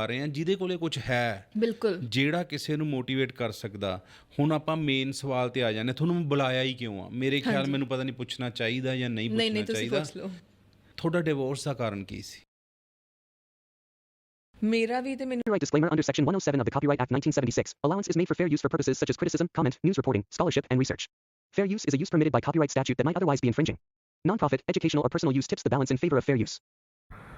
ਆ ਰਹੇ ਹਾਂ ਜਿਹਦੇ ਕੋਲੇ ਕੁਝ ਹੈ ਬਿਲਕੁਲ ਜਿਹੜਾ ਕਿਸੇ ਨੂੰ ਮੋਟੀਵੇਟ ਕਰ ਸਕਦਾ ਹੁਣ ਆਪਾਂ ਮੇਨ ਸਵਾਲ ਤੇ ਆ ਜਾਂਦੇ ਤੁਹਾਨੂੰ ਬੁਲਾਇਆ ਹੀ ਕਿਉਂ ਆ ਮੇਰੇ ਖਿਆਲ ਮੈਨੂੰ ਪਤਾ ਨਹੀਂ ਪੁੱਛਣਾ ਚਾਹੀਦਾ ਜਾਂ ਨਹੀਂ ਨਹੀਂ ਨਹੀਂ ਪੁੱਛਣਾ ਤੁਸੀਂ ਚਾਹੀਦਾ ਪੁੱਛ ਲਓ ਤੁਹਾਡਾ ਡਿਵੋਰਸ ਦਾ ਕਾਰਨ ਕੀ ਸੀ ਮੇਰਾ ਵੀ ਤੇ ਮੈਨੂੰ Copyright disclaimer under Section 107 of the Copyright Act 1976. Allowance is made for fair use for purposes such as criticism, comment, news reporting, scholarship, and research. Fair use is a use permitted by copyright statute that might otherwise be infringing. Non-profit, educational, or personal use tips the balance in favor of fair use.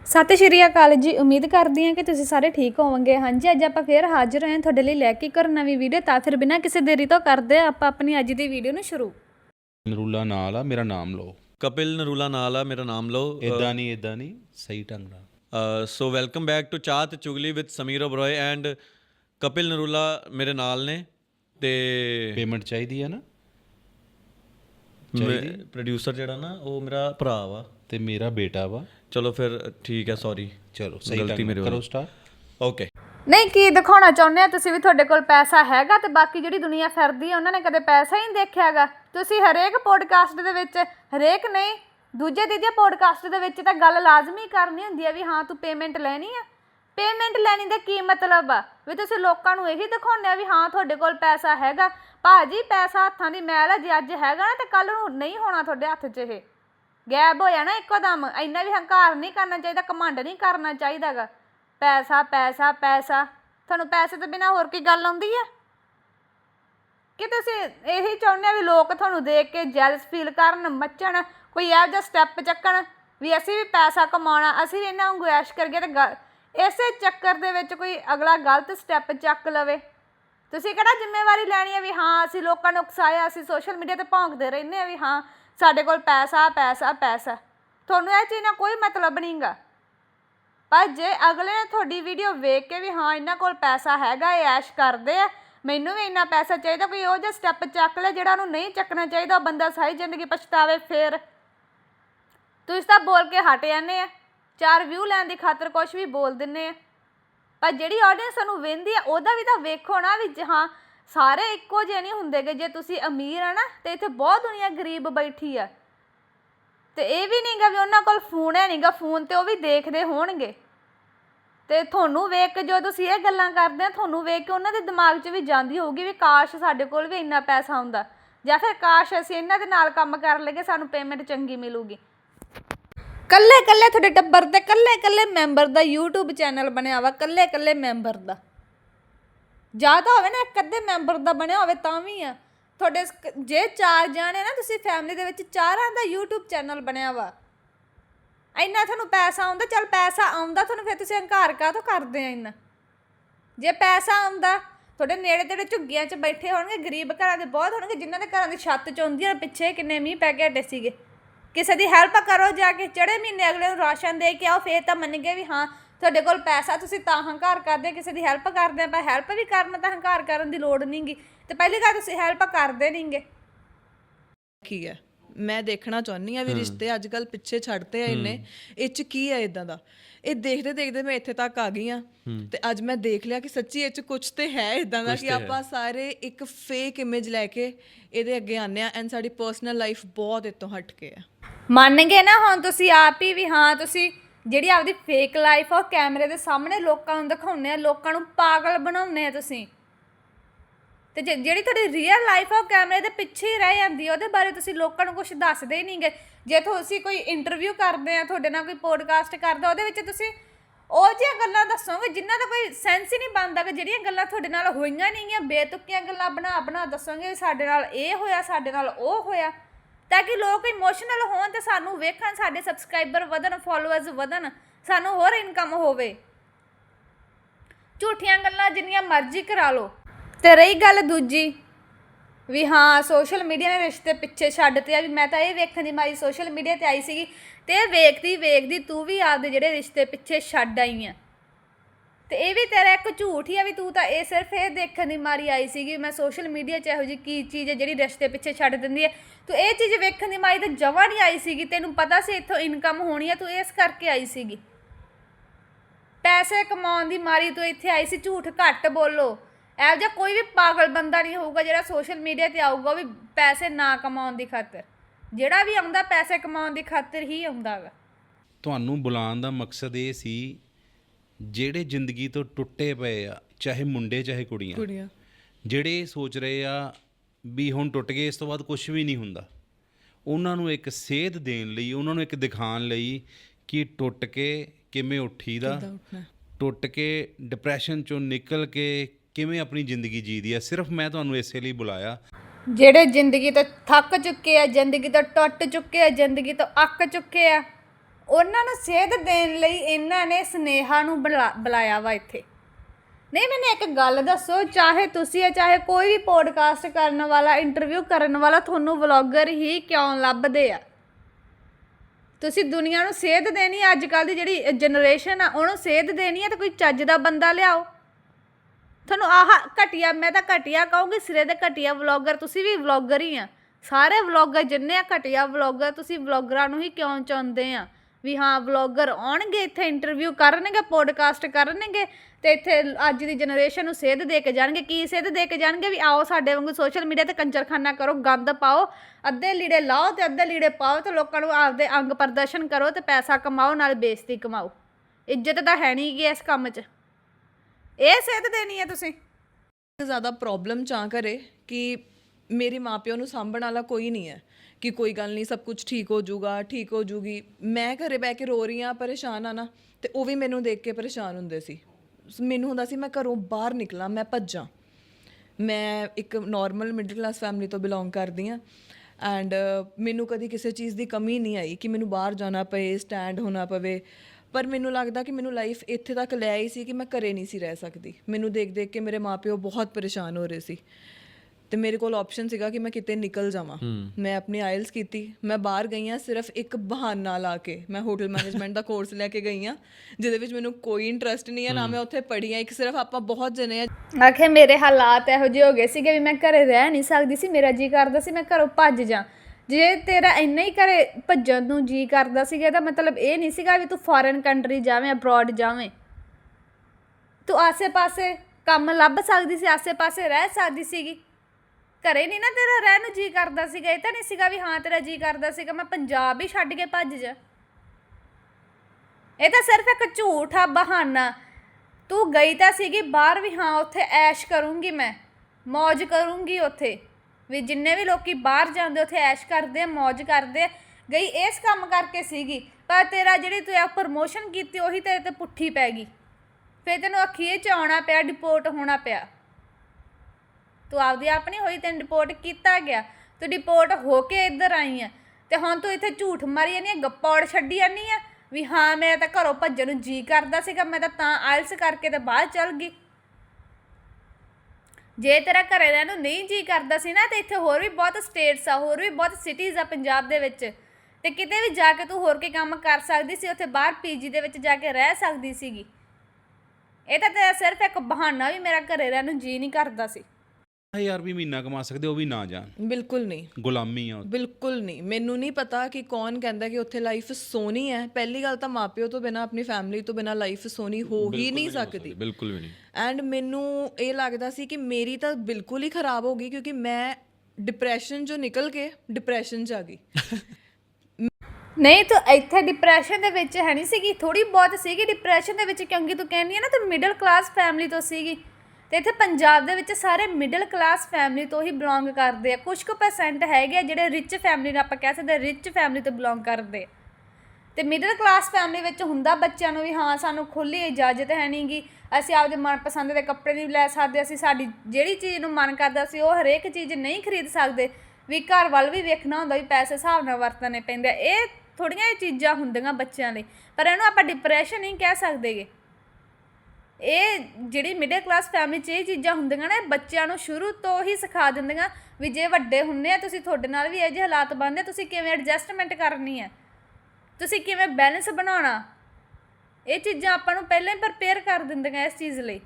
ਸਤਿ ਸ਼੍ਰੀ ਅਕਾਲ ਜੀ ਉਮੀਦ ਕਰਦੀ ਹਾਂ ਕਿ ਤੁਸੀਂ ਸਾਰੇ ਠੀਕ ਹੋਵੋਗੇ। ਹਾਂਜੀ ਅੱਜ ਆਪਾਂ ਫੇਰ ਹਾਜ਼ਰ ਹੋਏ ਹਾਂ ਤੁਹਾਡੇ ਲਈ ਲੈ ਕੇ ਇੱਕ ਹੋਰ ਨਵੀਂ ਵੀਡੀਓ ਤਾਂ ਫਿਰ ਬਿਨਾਂ ਕਿਸੇ ਦੇਰੀ ਤੋਂ ਕਰਦੇ ਹਾਂ ਆਪਾਂ ਆਪਣੀ ਅੱਜ ਦੀ ਵੀਡੀਓ ਨੂੰ ਸ਼ੁਰੂ। ਨਰੂਲਾ ਨਾਲ ਆ ਮੇਰਾ ਨਾਮ ਲਓ। ਕਪਿਲ ਨਰੂਲਾ ਨਾਲ ਆ ਮੇਰਾ ਨਾਮ ਲਓ। ਇਦਾਂ ਨਹੀਂ ਇਦਾਂ ਨਹੀਂ ਸਹੀ ਢੰਗ ਨਾਲ। ਸੋ ਵੈਲਕਮ ਬੈਕ ਟੂ ਚਾਹ ਤੇ ਚੁਗਲੀ ਵਿਦ ਸਮੀਰ ਓਬਰੋਏ ਐਂਡ ਕਪਿਲ ਨਰੂਲਾ ਮੇਰੇ ਨਾਲ ਨੇ ਤੇ ਪੇਮੈਂਟ ਚਾਹੀਦੀ ਹੈ ਨਾ? ਪ੍ਰੋਡਿਊਸਰ ਜਿਹੜਾ ਨਾ ਉਹ ਮੇਰਾ ਭਰਾ ਵਾ। ਤੇ ਮੇਰਾ ਬੇਟਾ ਵਾ। ਚਲੋ ਫਿਰ ਠੀਕ ਹੈ ਸੌਰੀ ਚਲੋ ਸਹੀ ਗਲਤੀ ਮੇਰੇ ਕਰੋ ਸਟਾਰਟ ਓਕੇ ਨਹੀਂ ਕੀ ਦਿਖਾਉਣਾ ਚਾਹੁੰਦੇ ਆ? ਤੁਸੀਂ ਵੀ ਤੁਹਾਡੇ ਕੋਲ ਪੈਸਾ ਹੈਗਾ ਤੇ ਬਾਕੀ ਜਿਹੜੀ ਦੁਨੀਆ ਫਿਰਦੀ ਆ ਉਹਨਾਂ ਨੇ ਕਦੇ ਪੈਸਾ ਹੀ ਨਹੀਂ ਦੇਖਿਆਗਾ ਤੁਸੀਂ ਹਰੇਕ ਪੋਡਕਾਸਟ ਦੇ ਵਿੱਚ ਹਰੇਕ ਨਹੀਂ ਦੂਜੇ ਤੀਜੇ ਪੋਡਕਾਸਟ ਦੇ ਵਿੱਚ ਤਾਂ ਗੱਲ ਲਾਜ਼ਮੀ ਕਰਨੀ ਹੁੰਦੀ ਆ ਵੀ ਹਾਂ ਤੂੰ ਪੇਮੈਂਟ ਲੈਣੀ ਆ। ਪੇਮੈਂਟ ਲੈਣੀ ਦਾ ਕੀ ਮਤਲਬ ਆ? ਵੀ ਤੁਸੀਂ ਲੋਕਾਂ ਨੂੰ ਇਹੀ ਦਿਖਾਉਂਦੇ ਆ ਵੀ ਹਾਂ ਤੁਹਾਡੇ ਕੋਲ ਪੈਸਾ ਹੈਗਾ। ਭਾਜੀ ਪੈਸਾ ਹੱਥਾਂ ਦੀ ਮੈਲ ਆ ਜੇ ਅੱਜ ਹੈਗਾ ਨਾ ਤੇ ਕੱਲ ਨੂੰ ਨਹੀਂ ਹੋਣਾ ਤੁਹਾਡੇ ਹੱਥ 'ਚ ਇਹ। ਗਾਇਬ ਹੋ ਜਾਣਾ ਇੱਕੋ ਦਮ, ਇੰਨਾ ਵੀ ਹੰਕਾਰ ਨਹੀਂ ਕਰਨਾ ਚਾਹੀਦਾ ਕਮੰਡ ਨਹੀਂ ਕਰਨਾ ਚਾਹੀਦਾਗਾ। ਪੈਸਾ ਪੈਸਾ ਪੈਸਾ। ਤੁਹਾਨੂੰ ਪੈਸੇ ਤੋਂ ਬਿਨਾ ਹੋਰ ਕੀ ਗੱਲ ਆਉਂਦੀ ਹੈ ਕਿ ਤੁਸੀਂ ਇਹੀ ਚਾਹੁੰਦੇ ਆ ਵੀ ਲੋਕ ਤੁਹਾਨੂੰ ਦੇਖ ਕੇ ਜੈਲਸ ਫੀਲ ਕਰਨ, ਮੱਚਣ, ਕੋਈ ਇਹੋ ਜਿਹਾ ਸਟੈਪ ਚੱਕਣ ਵੀ ਅਸੀਂ ਵੀ ਪੈਸਾ ਕਮਾਉਣਾ, ਅਸੀਂ ਵੀ ਇਹਨਾਂ ਨੂੰ ਐਸ਼ ਕਰੀਏ ਤੇ ਗ- ਇਸੇ ਚੱਕਰ ਦੇ ਵਿੱਚ ਕੋਈ ਅਗਲਾ ਗਲਤ ਸਟੈਪ ਚੱਕ ਲਵੇ। ਤੁਸੀਂ ਕਿਹੜਾ ਜ਼ਿੰਮੇਵਾਰੀ ਲੈਣੀ ਹੈ ਵੀ ਹਾਂ, ਅਸੀਂ ਲੋਕਾਂ ਨੂੰ ਉਕਸਾਇਆ, ਅਸੀਂ ਸੋਸ਼ਲ ਮੀਡੀਆ ਤੇ ਭੌਂਕਦੇ ਰਹਿੰਦੇ ਆ ਵੀ ਹਾਂ ਸਾਡੇ ਕੋਲ ਪੈਸਾ ਪੈਸਾ ਪੈਸਾ। ਤੁਹਾਨੂੰ ਇਹ ਚੀਜ਼ ਨਾਲ ਕੋਈ ਮਤਲਬ ਨਹੀਂਗਾ ਪਰ ਜੇ ਅਗਲੇ ਨੇ ਤੁਹਾਡੀ ਵੀਡੀਓ ਵੇਖ ਕੇ ਵੀ ਹਾਂ, ਇਹਨਾਂ ਕੋਲ ਪੈਸਾ ਹੈਗਾ, ਇਹ ਐਸ਼ ਕਰਦੇ ਆ, ਮੈਨੂੰ ਵੀ ਇੰਨਾ ਪੈਸਾ ਚਾਹੀਦਾ, ਕੋਈ ਉਹ ਜਿਹਾ ਸਟੈਪ ਚੱਕ ਲੈ ਜਿਹੜਾ ਉਹਨੂੰ ਨਹੀਂ ਚੱਕਣਾ ਚਾਹੀਦਾ, ਉਹ ਬੰਦਾ ਸਾਰੀ ਜ਼ਿੰਦਗੀ ਪਛਤਾਵੇ ਫੇਰ। ਤੁਸੀਂ ਤਾਂ ਬੋਲ ਕੇ ਹਟ ਜਾਂਦੇ ਆ। ਚਾਰ ਵਿਊ ਲੈਣ ਦੀ ਖਾਤਰ ਕੁਝ ਵੀ ਬੋਲ ਦਿੰਨੇ ਆ। ਪਰ ਜਿਹੜੀ ਆਡੀਅנס ਸਾਨੂੰ ਵੇਂਦੀ ਆ, ਉਹਦਾ ਵੀ ਤਾਂ ਵੇਖੋ ਨਾ ਵੀ ਜ- ਹਾਂ ਸਾਰੇ ਇੱਕੋ ਜਿਹੇ ਨਹੀਂ ਹੁੰਦੇਗੇ ਜੇ ਤੁਸੀਂ ਅਮੀਰ ਆ ਨਾ, ਤੇ ਇੱਥੇ ਬਹੁਤ ਦੁਨੀਆ ਗਰੀਬ ਬੈਠੀ ਆ। ਤੇ ਇਹ ਵੀ ਨਹੀਂਗਾ ਵੀ ਉਹਨਾਂ ਕੋਲ ਫੋਨ ਹੈ ਨਹੀਂਗਾ ਫੋਨ ਤੇ ਉਹ ਵੀ ਦੇਖਦੇ ਹੋਣਗੇ। ਤੇ ਤੁਹਾਨੂੰ ਵੇਖ ਕੇ ਜੋ ਤੁਸੀਂ ਇਹ ਗੱਲਾਂ ਕਰਦੇ ਆ, ਤੁਹਾਨੂੰ ਵੇਖ ਕੇ ਉਹਨਾਂ ਦੇ ਦਿਮਾਗ 'ਚ ਵੀ ਜਾਂਦੀ ਹੋਊਗੀ ਵੀ ਕਾਸ਼ ਸਾਡੇ ਕੋਲ ਵੀ ਇੰਨਾ ਪੈਸਾ ਹੁੰਦਾ। ਜਾਂ ਫਿਰ ਕਾਸ਼ ਅਸੀਂ ਇਹਨਾਂ ਦੇ ਨਾਲ ਕੰਮ ਕਰ ਲਈਏ, ਸਾਨੂੰ ਪੇਮੈਂਟ ਚੰਗੀ ਮਿਲੂਗੀ। ਕੱਲੇ ਕੱਲੇ ਤੁਹਾਡੇ ਟੱਬਰ ਦੇ ਕੱਲੇ ਕੱਲੇ ਮੈਂਬਰ ਦਾ YouTube ਚੈਨਲ ਬਣਿਆ ਵਾ ਕੱਲੇ ਕੱਲੇ ਮੈਂਬਰ ਦਾ। ਜ਼ਿਆਦਾ ਹੋਵੇ ਨਾ ਇੱਕ ਅੱਧੇ ਮੈਂਬਰ ਦਾ ਬਣਿਆ ਹੋਵੇ ਤਾਂ ਵੀ ਆ। ਤੁਹਾਡੇ ਸ- ਜੇ ਚਾਰ ਜਾਣੇ ਨਾ, ਤੁਸੀਂ ਫੈਮਿਲੀ ਦੇ ਵਿੱਚ ਚਾਰਾਂ ਦਾ YouTube ਚੈਨਲ ਬਣਿਆ ਵਾ। ਇੰਨਾ ਤੁਹਾਨੂੰ ਪੈਸਾ ਆਉਂਦਾ, ਚਲ ਪੈਸਾ ਆਉਂਦਾ ਤੁਹਾਨੂੰ, ਫਿਰ ਤੁਸੀਂ ਹੰਕਾਰ ਕਾਹਤੋਂ ਕਰਦੇ ਆ ਇੰਨਾ? ਜੇ ਪੈਸਾ ਆਉਂਦਾ, ਤੁਹਾਡੇ ਨੇੜੇ ਤੇੜੇ ਝੁੱਗੀਆਂ 'ਚ ਬੈਠੇ ਹੋਣਗੇ, ਗਰੀਬ ਘਰਾਂ ਦੇ ਬਹੁਤ ਹੋਣਗੇ, ਜਿਨ੍ਹਾਂ ਦੇ ਘਰਾਂ ਦੀ ਛੱਤ ਚੋਂਦੀ ਆ ਪਿੱਛੇ ਕਿੰਨੇ ਮੀਂਹ ਪੈ ਕੇ ਹਟੇ ਸੀਗੇ। ਕਿਸੇ ਦੀ ਹੈਲਪ ਕਰੋ ਜਾ ਕੇ ਚੜੇ ਮਹੀਨੇ ਅਗਲੇ ਨੂੰ ਰਾਸ਼ਨ ਦੇ ਕੇ ਆਓ, ਫੇਰ ਤਾਂ ਮੰਨ ਗਏ ਵੀ ਹਾਂ ਤੁਹਾਡੇ ਕੋਲ ਪੈਸਾ ਤੁਸੀਂ ਤਾਂ ਹੰਕਾਰ ਕਰਦੇ ਆ, ਕਿਸੇ ਦੀ ਹੈਲਪ ਕਰਦੇ ਆ ਪਰ ਹੈਲਪ ਵੀ ਕਰਨ ਤਾਂ ਹੰਕਾਰ ਕਰਨ ਦੀ ਲੋੜ ਨਹੀਂਗੀ ਤੇ ਪਹਿਲੀ ਗੱਲ ਤੁਸੀਂ ਹੈਲਪ ਕਰਦੇ ਨਹੀਂਗੇ ਕੀ ਹੈ? ਮੈਂ ਦੇਖਣਾ ਚਾਹੁੰਦੀ ਆ ਵੀ ਰਿਸ਼ਤੇ ਅੱਜ ਕੱਲ ਪਿੱਛੇ ਛੱਡਤੇ ਆ ਇੰਨੇ। ਇਹ ਚ ਕੀ ਹੈ ਇਦਾਂ ਦਾ? ਇਹ ਦੇਖਦੇ ਦੇਖਦੇ ਮੈਂ ਇੱਥੇ ਤੱਕ ਆ ਗਈ ਆ ਤੇ ਅੱਜ ਮੈਂ ਦੇਖ ਲਿਆ ਕਿ ਸੱਚੀ ਇਹ ਚ ਕੁਝ ਤੇ ਹੈ ਇਦਾਂ ਦਾ ਕਿ ਆਪਾਂ ਸਾਰੇ ਇੱਕ ਫੇਕ ਇਮੇਜ ਲੈ ਕੇ ਇਹਦੇ ਅੱਗੇ ਆਨੇ ਆ ਐਂਡ ਸਾਡੀ ਪਰਸਨਲ ਲਾਈਫ ਬਹੁਤ ਇਤੋਂ ਹਟ ਕੇ ਆ ਮੰਨ ਗਏ ਨਾ ਹੁਣ ਤੁਸੀਂ ਆਪ ਹੀ ਵੀ ਹਾਂ ਤੁਸੀਂ ਜਿਹੜੀ ਆਪਦੀ ਫੇਕ ਲਾਈਫ ਆ ਉਹ ਕੈਮਰੇ ਦੇ ਸਾਹਮਣੇ ਲੋਕਾਂ ਨੂੰ ਦਿਖਾਉਂਦੇ ਆ, ਲੋਕਾਂ ਨੂੰ ਪਾਗਲ ਬਣਾਉਂਦੇ ਆ ਤੁਸੀਂ। ਤੇ ਜੇ- ਜਿਹੜੀ ਤੁਹਾਡੀ ਰੀਅਲ ਲਾਈਫ ਆ ਉਹ ਕੈਮਰੇ ਦੇ ਪਿੱਛੇ ਹੀ ਰਹਿ ਜਾਂਦੀ ਆ, ਉਹਦੇ ਬਾਰੇ ਤੁਸੀਂ ਲੋਕਾਂ ਨੂੰ ਕੁਝ ਦੱਸਦੇ ਹੀ ਨਹੀਂਗੇ। ਜੇ ਤੁਸੀਂ ਕੋਈ ਇੰਟਰਵਿਊ ਕਰਦੇ ਆ, ਤੁਹਾਡੇ ਨਾਲ ਕੋਈ ਪੋਡਕਾਸਟ ਕਰਦਾ ਉਹਦੇ ਵਿੱਚ ਤੁਸੀਂ ਉਹ ਜਿਹੀਆਂ ਗੱਲਾਂ ਦੱਸੋਗੇ ਜਿਨ੍ਹਾਂ ਦਾ ਕੋਈ ਸੈਂਸ ਹੀ ਨਹੀਂ ਬਣਦਾ ਕਿ ਜਿਹੜੀਆਂ ਗੱਲਾਂ ਤੁਹਾਡੇ ਨਾਲ ਹੋਈਆਂ ਨਹੀਂਗੀਆਂ, ਬੇਤੁਕੀਆਂ ਗੱਲਾਂ ਬਣਾ ਬਣਾ ਦੱਸੋਗੇ ਵੀ ਸਾਡੇ ਨਾਲ ਇਹ ਹੋਇਆ, ਸਾਡੇ ਨਾਲ ਉਹ ਹੋਇਆ। ਤਾਂ ਕਿ ਲੋਕ ਇਮੋਸ਼ਨਲ ਹੋਣ ਤੇ ਸਾਨੂੰ ਵੇਖਣ, ਸਾਡੇ ਸਬਸਕ੍ਰਾਈਬਰ ਵਧਣ ਫਾਲੋਅਰਸ ਵਧਣ, ਸਾਨੂੰ ਹੋਰ ਇਨਕਮ ਹੋਵੇ। ਝੂਠੀਆਂ ਗੱਲਾਂ ਜਿੰਨੀਆਂ ਮਰਜ਼ੀ ਕਰਾ ਲਓ। ਤੇ ਰਹੀ ਗੱਲ ਦੂਜੀ, ਵੀ ਹਾਂ ਸੋਸ਼ਲ ਮੀਡੀਆ ਨੇ ਰਿਸ਼ਤੇ ਪਿੱਛੇ ਛੱਡ ਤੇ ਆ। ਵੀ ਮੈਂ ਤਾਂ ਇਹ ਵੇਖਣ ਦੀ ਮਾਰੀ ਸੋਸ਼ਲ ਮੀਡੀਆ ਤੇ ਆਈ ਸੀਗੀ। ਤੇ ਇਹ ਵੇਖਦੀ ਵੇਖਦੀ ਤੂੰ ਵੀ ਆਪਦੇ ਜਿਹੜੇ ਰਿਸ਼ਤੇ ਪਿੱਛੇ ਛੱਡ ਆਈ ਆ। ਤੇ ਇਹ ਵੀ ਤੇਰਾ ਇੱਕ ਝੂਠ ਹੀ ਆ ਵੀ ਤੂੰ ਤਾਂ ਇਹ ਸਿਰਫ ਇਹ ਦੇਖਣ ਦੀ ਮਾਰੀ ਆਈ ਸੀਗੀ ਮੈਂ ਸੋਸ਼ਲ ਮੀਡੀਆ 'ਚ ਇਹੋ ਜਿਹੀ ਕੀ ਚੀਜ਼ ਹੈ ਜਿਹੜੀ ਰਿਸ਼ਤੇ ਪਿੱਛੇ ਛੱਡ ਦਿੰਦੀ ਹੈ। ਤੂੰ ਇਹ ਚੀਜ਼ ਵੇਖਣ ਦੀ ਮਾਰੀ ਤਾਂ ਜਮਾਂ ਨਹੀਂ ਆਈ ਸੀਗੀ। ਤੈਨੂੰ ਪਤਾ ਸੀ ਇੱਥੋਂ ਇਨਕਮ ਹੋਣੀ ਹੈ ਤੂੰ ਇਸ ਕਰਕੇ ਆਈ ਸੀਗੀ। ਪੈਸੇ ਕਮਾਉਣ ਦੀ ਮਾਰੀ ਤੂੰ ਇੱਥੇ ਆਈ ਸੀ, ਝੂਠ ਘੱਟ ਬੋਲੋ। ਇਹੋ ਜਿਹਾ ਕੋਈ ਵੀ ਪਾਗਲ ਬੰਦਾ ਨਹੀਂ ਹੋਊਗਾ ਜਿਹੜਾ ਸੋਸ਼ਲ ਮੀਡੀਆ ਤੇ ਆਊਗਾ, ਉਹ ਵੀ ਪੈਸੇ ਨਾ ਕਮਾਉਣ ਦੀ ਖਾਤਰ। ਜਿਹੜਾ ਵੀ ਆਉਂਦਾ ਪੈਸੇ ਕਮਾਉਣ ਦੀ ਖਾਤਰ ਹੀ ਆਉਂਦਾ ਗਾ ਤੁਹਾਨੂੰ ਬੁਲਾਉਣ ਦਾ ਮਕਸਦ ਇਹ ਸੀ ਜਿਹੜੇ ਜ਼ਿੰਦਗੀ ਤੋਂ ਟੁੱਟੇ ਪਏ ਆ ਚਾਹੇ ਮੁੰਡੇ ਚਾਹੇ ਕੁੜੀਆਂ ਕੁੜੀਆਂ। ਜਿਹੜੇ ਸੋਚ ਰਹੇ ਆ ਵੀ ਹੁਣ ਟੁੱਟ ਗਏ ਇਸ ਤੋਂ ਬਾਅਦ ਕੁਝ ਵੀ ਨਹੀਂ ਹੁੰਦਾ। ਉਹਨਾਂ ਨੂੰ ਇੱਕ ਸੇਧ ਦੇਣ ਲਈ ਉਹਨਾਂ ਨੂੰ ਇੱਕ ਦਿਖਾਉਣ ਲਈ ਕਿ ਟੁੱਟ ਕੇ ਕਿਵੇਂ ਉੱਠੀਦਾ ਉੱਠਣਾ ਟੁੱਟ ਕੇ ਡਿਪਰੈਸ਼ਨ ਚੋਂ ਨਿਕਲ ਕੇ ਕਿਵੇਂ ਆਪਣੀ ਜ਼ਿੰਦਗੀ ਜੀਦੀ ਆ। ਸਿਰਫ ਮੈਂ ਤੁਹਾਨੂੰ ਇਸੇ ਲਈ ਬੁਲਾਇਆ। ਜਿਹੜੇ ਜ਼ਿੰਦਗੀ ਤੋਂ ਥੱਕ ਚੁੱਕੇ ਆ ਜ਼ਿੰਦਗੀ ਤੋਂ ਟੁੱਟ ਚੁੱਕੇ ਆ ਜ਼ਿੰਦਗੀ ਤੋਂ ਅੱਕ ਚੁੱਕੇ ਆ ਉਹਨਾਂ ਨੂੰ ਸੇਧ ਦੇਣ ਲਈ ਇਹਨਾਂ ਨੇ ਸਨੇਹਾ ਨੂੰ ਬੁਲਾ- ਬੁਲਾਇਆ ਵਾ ਇੱਥੇ। ਨਹੀਂ ਮੈਨੂੰ ਇੱਕ ਗੱਲ ਦੱਸੋ ਚਾਹੇ ਤੁਸੀਂ ਆ ਚਾਹੇ ਕੋਈ ਵੀ ਪੋਡਕਾਸਟ ਕਰਨ ਵਾਲਾ ਇੰਟਰਵਿਊ ਕਰਨ ਵਾਲਾ ਤੁਹਾਨੂੰ ਵਲੌਗਰ ਹੀ ਕਿਉਂ ਲੱਭਦੇ ਆ? ਤੁਸੀਂ ਦੁਨੀਆ ਨੂੰ ਸੇਧ ਦੇਣੀ ਆ, ਅੱਜ ਕੱਲ ਦੀ ਜਿਹੜੀ ਜਨਰੇਸ਼ਨ ਆ ਉਹਨੂੰ ਸੇਧ ਦੇਣੀ ਹੈ ਤਾਂ ਕੋਈ ਚੱਜ ਦਾ ਬੰਦਾ ਲਿਆਓ। ਤੁਹਾਨੂੰ ਆਹ ਘਟਿਆ ਮੈਂ ਤਾਂ ਘਟਿਆ ਕਹੂੰਗੀ ਸਿਰੇ ਦੇ ਘਟਿਆ ਵਲੌਗਰ ਤੁਸੀਂ ਵੀ ਵਲੌਗਰ ਹੀ ਆ। ਸਾਰੇ ਵਲੌਗਰ ਜਿੰਨੇ ਆ ਘਟਿਆ ਵਲੌਗਰ ਤੁਸੀਂ ਵਲੌਗਰਾਂ ਨੂੰ ਹੀ ਕਿਉਂ ਚਾਹੁੰਦੇ ਆ? ਵੀ ਹਾਂ ਵਲੌਗਰ ਆਉਣਗੇ, ਇੱਥੇ ਇੰਟਰਵਿਊ ਕਰਨਗੇ ਪੋਡਕਾਸਟ ਕਰਨਗੇ ਤੇ ਇੱਥੇ ਅੱਜ ਦੀ ਜਨਰੇਸ਼ਨ ਨੂੰ ਸੇਧ ਦੇ ਕੇ ਜਾਣਗੇ। ਕੀ ਸੇਧ ਦੇ ਕੇ ਜਾਣਗੇ? ਵੀ ਆਓ ਸਾਡੇ ਵਾਂਗੂ ਸੋਸ਼ਲ ਮੀਡੀਆ ਤੇ ਕੰਜਰਖਾਨਾ ਕਰੋ, ਗੰਦ ਪਾਓ, ਅੱਧੇ ਲੀੜੇ ਲਾਓ ਤੇ ਅੱਧੇ ਲੀੜੇ ਪਾਓ ਤੇ ਲੋਕਾਂ ਨੂੰ ਆਪਦੇ ਅੰਗ ਪ੍ਰਦਰਸ਼ਨ ਕਰੋ ਤੇ ਪੈਸਾ ਕਮਾਓ, ਨਾਲ ਬੇਇੱਜ਼ਤੀ ਕਮਾਓ। ਇੱਜ਼ਤ ਤਾਂ ਹੈ ਨਹੀਂ ਗੀ ਇਸ ਕੰਮ 'ਚ। ਇਹ ਸੇਧ ਦੇਣੀ ਹੈ ਤੁਸੀਂ? ਜ਼ਿਆਦਾ ਪ੍ਰੋਬਲਮ ਚਾਂ ਕਰੇ ਕਿ ਮੇਰੇ ਮਾਪਿਆਂ ਨੂੰ ਸਾਂਭਣ ਵਾਲਾ ਕੋਈ ਨਹੀਂ ਹੈ ਕਿ ਕੋਈ ਗੱਲ ਨਹੀਂ, ਸਭ ਕੁਝ ਠੀਕ ਹੋ ਜਾਊਗਾ, ਠੀਕ ਹੋ ਜੂਗੀ ਮੈਂ ਘਰੇ ਬਹਿ ਕੇ ਰੋ ਰਹੀ ਹਾਂ, ਪਰੇਸ਼ਾਨ ਆ ਨਾ, ਤੇ ਉਹ ਵੀ ਮੈਨੂੰ ਦੇਖ ਕੇ ਪਰੇਸ਼ਾਨ ਹੁੰਦੇ ਸੀ। ਮੈਨੂੰ ਹੁੰਦਾ ਸੀ, ਮੈਂ ਘਰੋਂ ਬਾਹਰ ਨਿਕਲਾਂ, ਮੈਂ ਭੱਜਾਂ। ਮੈਂ ਇੱਕ ਨਾਰਮਲ ਮਿਡਲ ਕਲਾਸ ਫੈਮਿਲੀ ਤੋਂ ਬਿਲੋਂਗ ਕਰਦੀ ਹਾਂ ਐਂਡ ਮੈਨੂੰ ਕਦੀ ਕਿਸੇ ਚੀਜ਼ ਦੀ ਕਮੀ ਨਹੀਂ ਆਈ ਕਿ ਮੈਨੂੰ ਬਾਹਰ ਜਾਣਾ ਪਏ ਸਟੈਂਡ ਹੋਣਾ ਪਵੇ। ਪਰ ਮੈਨੂੰ ਲੱਗਦਾ ਕਿ ਮੈਨੂੰ ਲਾਈਫ ਇੱਥੇ ਤੱਕ ਲੈ ਆਈ ਸੀ ਕਿ ਮੈਂ ਘਰੇ ਨਹੀਂ ਸੀ ਰਹਿ ਸਕਦੀ। ਮੈਨੂੰ ਦੇਖ ਦੇਖ ਕੇ ਮੇਰੇ ਮਾਪਿਓ ਬਹੁਤ ਪਰੇਸ਼ਾਨ ਹੋ ਰਹੇ ਸੀ। ਤੇ ਮੇਰੇ ਕੋਲ ਆਪਸ਼ਨ ਸੀਗਾ ਕਿ ਮੈਂ ਕਿਤੇ ਨਿਕਲ ਜਾਵਾਂ। ਮੈਂ ਆਪਣੀ ਆਇਲਸ ਕੀਤੀ। ਮੈਂ ਬਾਹਰ ਗਈ ਹਾਂ ਸਿਰਫ ਇੱਕ ਬਹਾਨਾ ਲਾ ਕੇ। ਮੈਂ ਹੋਟਲ ਮੈਨੇਜਮੈਂਟ ਦਾ ਕੋਰਸ ਲੈ ਕੇ ਗਈ ਹਾਂ ਜਿਹਦੇ ਵਿੱਚ ਮੈਨੂੰ ਕੋਈ ਇੰਟਰਸਟ ਨਹੀਂ ਹੈ ਨਾ ਮੈਂ ਉੱਥੇ ਪੜ੍ਹੀ ਹਾਂ। ਇੱਕ ਸਿਰਫ ਆਪਾਂ ਬਹੁਤ ਜਣੇ ਆ। ਆਖੇ ਮੇਰੇ ਹਾਲਾਤ ਇਹੋ ਜਿਹੇ ਹੋ ਗਏ ਸੀਗੇ ਵੀ ਮੈਂ ਘਰੇ ਰਹਿ ਨਹੀਂ ਸਕਦੀ ਸੀ। ਮੇਰਾ ਜੀ ਕਰਦਾ ਸੀ ਮੈਂ ਘਰੋਂ ਭੱਜ ਜਾ। ਜੇ ਤੇਰਾ ਇੰਨਾ ਹੀ ਘਰੇ ਭੱਜਣ ਨੂੰ ਜੀ ਕਰਦਾ ਸੀਗਾ ਤਾਂ ਮਤਲਬ ਇਹ ਨਹੀਂ ਸੀਗਾ ਵੀ ਤੂੰ ਫੋਰਨ ਕੰਟਰੀ ਜਾਵੇਂ ਅਬਰੋਡ ਜਾਵੇਂ। ਤੂੰ ਆਸੇ-ਪਾਸੇ ਕੰਮ ਲੱਭ ਸਕਦੀ ਸੀ ਆਸੇ-ਪਾਸੇ ਰਹਿ ਸਕਦੀ ਸੀਗੀ। ਘਰੇ ਨਹੀਂ ਨਾ ਤੇਰਾ ਰਹਿਣ ਨੂੰ ਜੀ ਕਰਦਾ ਸੀਗਾ, ਇਹ ਤਾਂ ਨਹੀਂ ਸੀਗਾ ਵੀ ਹਾਂ ਤੇਰਾ ਜੀ ਕਰਦਾ ਸੀਗਾ, ਮੈਂ ਪੰਜਾਬ ਹੀ ਛੱਡ ਕੇ ਭੱਜ ਜਾ। ਇਹ ਤਾਂ ਸਿਰਫ ਇੱਕ ਝੂਠ ਆ ਬਹਾਨਾ। ਤੂੰ ਗਈ ਤਾਂ ਸੀਗੀ ਬਾਹਰ ਵੀ ਹਾਂ, ਉੱਥੇ ਐਸ਼ ਕਰੂੰਗੀ ਮੈਂ ਮौज ਕਰੂੰਗੀ ਉੱਥੇ। ਵੀ ਜਿੰਨੇ ਵੀ ਲੋਕੀ ਬਾਹਰ ਜਾਂਦੇ, ਉੱਥੇ ਐਸ਼ ਕਰਦੇ ਆ ਮौज ਕਰਦੇ ਆ, ਗਈ ਇਸ ਕੰਮ ਕਰਕੇ ਸੀਗੀ। ਪਰ ਤੇਰਾ ਜਿਹੜੀ ਤੂੰ ਆ ਪ੍ਰਮੋਸ਼ਨ ਕੀਤੀ, ਉਹੀ ਤੇਰੇ ਤੇ ਪੁੱਠੀ ਪੈ ਗਈ। ਫਿਰ ਤੈਨੂੰ ਅਖੀਰ ਚ ਆਉਣਾ ਪਿਆ ਡਿਪੋਰਟ ਹੋਣਾ ਪਿਆ। ਤੂੰ ਆਪਦੀ ਆਪ ਨਹੀਂ ਹੋਈ ਤੈਨੂੰ ਡਿਪੋਰਟ ਕੀਤਾ ਗਿਆ। ਤੂੰ ਡਿਪੋਰਟ ਹੋ ਕੇ ਇੱਧਰ ਆਈ ਆ। ਤੇ ਹੁਣ ਤੂੰ ਇੱਥੇ ਝੂਠ ਮਾਰੀ ਜਾਂਦੀ ਆ, ਗੱਪੌੜ ਛੱਡੀ ਜਾਂਦੀ ਆ ਵੀ ਹਾਂ, ਮੈਂ ਤਾਂ ਘਰੋਂ ਭੱਜਣ ਨੂੰ ਜੀ ਕਰਦਾ ਸੀਗਾ, ਮੈਂ ਤਾਂ ਤਾਂ ਆਇਲਸ ਕਰਕੇ ਤੇ ਬਾਹਰ ਚੱਲ ਗਈ। ਜੇ ਤੇਰਾ ਘਰੇ ਰਹਿਣ ਨੂੰ ਨਹੀਂ ਜੀ ਕਰਦਾ ਸੀ ਨਾ, ਤੇ ਇੱਥੇ ਹੋਰ ਵੀ ਬਹੁਤ ਸਟੇਟਸ ਆ, ਹੋਰ ਵੀ ਬਹੁਤ ਸਿਟੀਜ਼ ਆ ਪੰਜਾਬ ਦੇ ਵਿੱਚ। ਤੇ ਕਿਤੇ ਵੀ ਜਾ ਕੇ ਤੂੰ ਹੋਰ ਕੀ ਕੰਮ ਕਰ ਸਕਦੀ ਸੀ, ਉੱਥੇ ਬਾਹਰ ਪੀਜੀ ਦੇ ਵਿੱਚ ਜਾ ਕੇ ਰਹਿ ਸਕਦੀ ਸੀਗੀ। ਇਹ ਤਾਂ ਤੇਰਾ ਸਿਰਫ ਇੱਕ ਬਹਾਨਾ ਵੀ ਮੇਰਾ ਘਰੇ ਰਹਿਣ ਨੂੰ ਜੀ ਨਹੀਂ ਕਰਦਾ ਸੀ। ਹਜ਼ਾਰ ਵੀ ਮਹੀਨਾ ਕਮਾ ਸਕਦੇ ਉਹ ਵੀ ਨਾ ਜਾਣ। ਬਿਲਕੁਲ ਨਹੀਂ। ਗੁਲਾਮੀ ਆ ਬਿਲਕੁਲ ਨਹੀਂ। ਮੈਨੂੰ ਨਹੀਂ ਪਤਾ ਕਿ ਕੌਣ ਕਹਿੰਦਾ ਕਿ ਉੱਥੇ ਲਾਈਫ ਸੋਹਣੀ ਹੈ। ਪਹਿਲੀ ਗੱਲ ਤਾਂ ਮਾਪਿਓ ਤੋਂ ਬਿਨਾ ਆਪਣੀ ਫੈਮਿਲੀ ਤੋਂ ਬਿਨਾ ਲਾਈਫ ਸੋਹਣੀ ਹੋ ਹੀ ਨਹੀਂ ਸਕਦੀ ਬਿਲਕੁਲ ਵੀ ਨਹੀਂ। ਐਂਡ ਮੈਨੂੰ ਇਹ ਲੱਗਦਾ ਸੀ ਕਿ ਮੇਰੀ ਤਾਂ ਬਿਲਕੁਲ ਹੀ ਖਰਾਬ ਹੋ ਗਈ ਕਿਉਂਕਿ ਮੈਂ ਡਿਪਰੈਸ਼ਨ ਚੋਂ ਨਿਕਲ ਕੇ ਡਿਪਰੈਸ਼ਨ 'ਚ ਆ ਗਈ। ਨਹੀਂ ਤੂੰ ਇੱਥੇ ਡਿਪਰੈਸ਼ਨ ਦੇ ਵਿੱਚ ਹੈ ਨਹੀਂ ਸੀਗੀ। ਥੋੜੀ ਬਹੁਤ ਸੀਗੀ। ਡਿਪਰੈਸ਼ਨ ਦੇ ਵਿੱਚ ਕਿਉਂਕਿ ਤੂੰ ਕਹਿੰਦੀ ਹੈ ਨਾ ਤੂੰ ਮਿਡਲ ਕਲਾਸ ਫੈਮਿਲੀ ਤੋਂ ਸੀਗੀ। ਤੇ ਇੱਥੇ ਪੰਜਾਬ ਦੇ ਵਿੱਚ ਸਾਰੇ ਮਿਡਲ ਕਲਾਸ ਫੈਮਿਲੀ ਤੋਂ ਹੀ ਬਿਲੋਂਗ ਕਰਦੇ ਆ। ਕੁਝ ਕੁ ਪਰਸੈਂਟ ਹੈਗੇ ਆ ਜਿਹੜੇ ਰਿਚ ਫੈਮਿਲੀ ਨੂੰ ਆਪਾਂ ਕਹਿ ਸਕਦੇ ਰਿਚ ਫੈਮਿਲੀ ਤੋਂ ਬਿਲੋਂਗ ਕਰਦੇ ਆ। ਤੇ ਮਿਡਲ ਕਲਾਸ ਫੈਮਿਲੀ ਵਿੱਚ ਹੁੰਦਾ ਬੱਚਿਆਂ ਨੂੰ ਵੀ, ਹਾਂ, ਸਾਨੂੰ ਖੁੱਲੀ ਇਜਾਜ਼ਤ ਹੈ ਨਹੀਂਗੀ ਅਸੀਂ ਆਪਦੇ ਮਨਪਸੰਦ ਦੇ ਕੱਪੜੇ ਨਹੀਂ ਲੈ ਸਕਦੇ, ਅਸੀਂ ਸਾਡੀ ਜਿਹੜੀ ਚੀਜ਼ ਨੂੰ ਮਨ ਕਰਦਾ ਸੀ ਉਹ ਹਰੇਕ ਚੀਜ਼ ਨਹੀਂ ਖਰੀਦ ਸਕਦੇ। ਵੀ ਘਰ ਵੱਲ ਵੀ ਵੇਖਣਾ ਹੁੰਦਾ ਵੀ ਪੈਸੇ ਹਿਸਾਬ ਨਾਲ ਵਰਤਣੇ ਪੈਂਦੇ ਇਹ ਥੋੜੀਆਂ ਜਿਹੀਆਂ ਚੀਜ਼ਾਂ ਹੁੰਦੀਆਂ ਬੱਚਿਆਂ ਲਈ। ਪਰ ਇਹਨੂੰ ਆਪਾਂ ਡਿਪਰੈਸ਼ਨ ਨਹੀਂ ਕਹਿ ਸਕਦੇਗੇ ਇਹ ਜਿਹੜੀ ਮਿਡਲ ਕਲਾਸ ਫੈਮਿਲੀ 'ਚ ਇਹ ਚੀਜ਼ਾਂ ਹੁੰਦੀਆਂ ਨੇ, ਬੱਚਿਆਂ ਨੂੰ ਸ਼ੁਰੂ ਤੋਂ ਹੀ ਸਿਖਾ ਦਿੰਦੀਆਂ ਵੀ ਜੇ ਵੱਡੇ ਹੁੰਨੇ ਆ, ਤੁਸੀਂ ਤੁਹਾਡੇ ਨਾਲ ਵੀ ਇਹੋ ਜਿਹੇ ਹਾਲਾਤ ਬਣਦੇ ਤੁਸੀਂ ਕਿਵੇਂ ਐਡਜਸਟਮੈਂਟ ਕਰਨੀ ਹੈ ਤੁਸੀਂ ਕਿਵੇਂ ਬੈਲੈਂਸ ਬਣਾਉਣਾ? ਇਹ ਚੀਜ਼ਾਂ ਆਪਾਂ ਨੂੰ ਪਹਿਲਾਂ ਹੀ ਪ੍ਰਪੇਅਰ ਕਰ ਦਿੰਦੀਆਂ ਇਸ ਚੀਜ਼ ਲਈ।